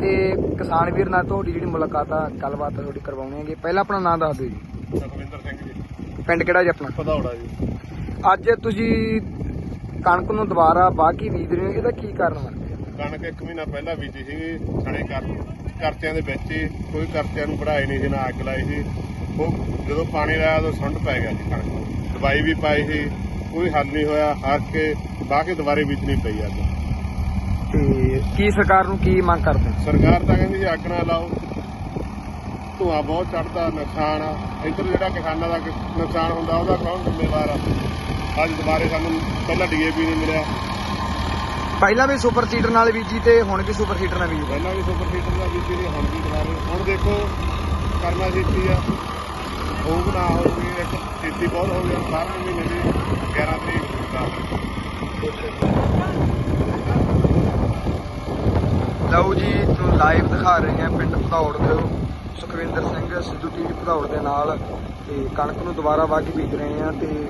ਤੇ ਕਿਸਾਨ ਵੀਰ ਨਾਲ ਤੁਹਾਡੀ ਜਿਹੜੀ ਮੁਲਾਕਾਤ ਆ ਗੱਲਬਾਤ ਤੁਹਾਡੀ ਕਰਵਾਉਣੀ ਹੈਗੀ। ਪਹਿਲਾਂ ਆਪਣਾ ਨਾਮ ਦੱਸ ਦਿਓ ਜੀ। ਸੁਖਵਿੰਦਰ ਸਿੰਘ ਜੀ। ਪਿੰਡ ਕਿਹੜਾ ਜੀ ਆਪਣਾ? ਪਧੌੜਾ ਜੀ। ਅੱਜ ਤੁਸੀਂ ਕਣਕ ਨੂੰ ਦੁਬਾਰਾ ਬਾਕੀ ਬੀਜ ਰਹੇ ਹੋ ਇਹਦਾ ਕੀ ਕਾਰਨ ਹੋ ਕਣਕ ਇੱਕ ਮਹੀਨਾ ਪਹਿਲਾਂ ਬੀਜੀ ਸੀਗੀ ਸਣੇ ਕਰ ਕਰਚਿਆਂ ਦੇ ਵਿੱਚ ਹੀ ਕੋਈ ਕਰਚਿਆਂ ਨੂੰ ਵਢਾਏ ਨਹੀਂ ਸੀ ਨਾ ਅੱਗ ਲਾਈ ਸੀ। ਉਹ ਜਦੋਂ ਪਾਣੀ ਲਾਇਆ ਉਦੋਂ ਸੁੰਡ ਪੈ ਗਿਆ ਸੀ ਕਣਕ ਨੂੰ। ਦਵਾਈ ਵੀ ਪਾਈ ਸੀ ਕੋਈ ਹੱਲ ਨਹੀਂ ਹੋਇਆ ਹਾਰ ਕੇ ਬਾਹ ਕੇ ਦੁਬਾਰੇ ਬੀਜਣੀ ਪਈ ਅੱਜ। ਤੇ ਕੀ ਸਰਕਾਰ ਨੂੰ ਕੀ ਮੰਗ ਕਰਦੇ? ਸਰਕਾਰ ਤਾਂ ਕਹਿੰਦੀ ਜੀ ਅੱਗ ਨਾ ਲਾਓ। ਧੂਆਂ ਬਹੁਤ ਚੜਦਾ ਨੁਕਸਾਨ ਆ। ਇੱਧਰ ਜਿਹੜਾ ਕਿਸਾਨਾਂ ਦਾ ਨੁਕਸਾਨ ਹੁੰਦਾ ਉਹਦਾ ਕੌਣ ਜ਼ਿੰਮੇਵਾਰ ਆ? ਅੱਜ ਦੁਬਾਰੇ ਸਾਨੂੰ ਪਹਿਲਾਂ ਡੀਏਪੀ ਨਹੀਂ ਮਿਲਿਆ। ਪਹਿਲਾਂ ਵੀ ਸੁਪਰ ਸੀਡਰ ਨਾਲ ਬੀਜੀ ਤੇ ਹੁਣ ਵੀ ਸੁਪਰ ਸੀਡਰ ਨਾਲ ਬੀਜੀ? ਪਹਿਲਾਂ ਵੀ ਸੁਪਰ ਸੀਟਰ ਦਾ ਬੀਪੀ ਨਹੀਂ ਹੁਣ ਵੀ ਦੁਬਾਰੇ। ਹੁਣ ਦੇਖੋ ਕਰਨਾ ਸਿੱਖੀ ਆ? ਹੋਊ ਨਾ ਹੋਊਗੀ ਇੱਕ ਛੇਤੀ ਬਹੁਤ ਹੋ ਗਿਆ 12 ਮਹੀਨੇ ਦੀ 11 ਤਰੀਕ ਦਾ ਲਓ ਜੀ, ਤੁਹਾਨੂੰ ਲਾਈਵ ਦਿਖਾ ਰਹੇ ਹਾਂ ਪਿੰਡ ਭਦੌੜ ਦੇ ਸੁਖਵਿੰਦਰ ਸਿੰਘ, ਸਿੱਧੂ ਟੀਵੀ ਭਦੌੜ ਦੇ ਨਾਲ ਤੇ ਕਣਕ ਨੂੰ ਦੁਬਾਰਾ ਵਾਹ ਕੇ ਬੀਜ ਰਹੇ ਹਾਂ ਤੇ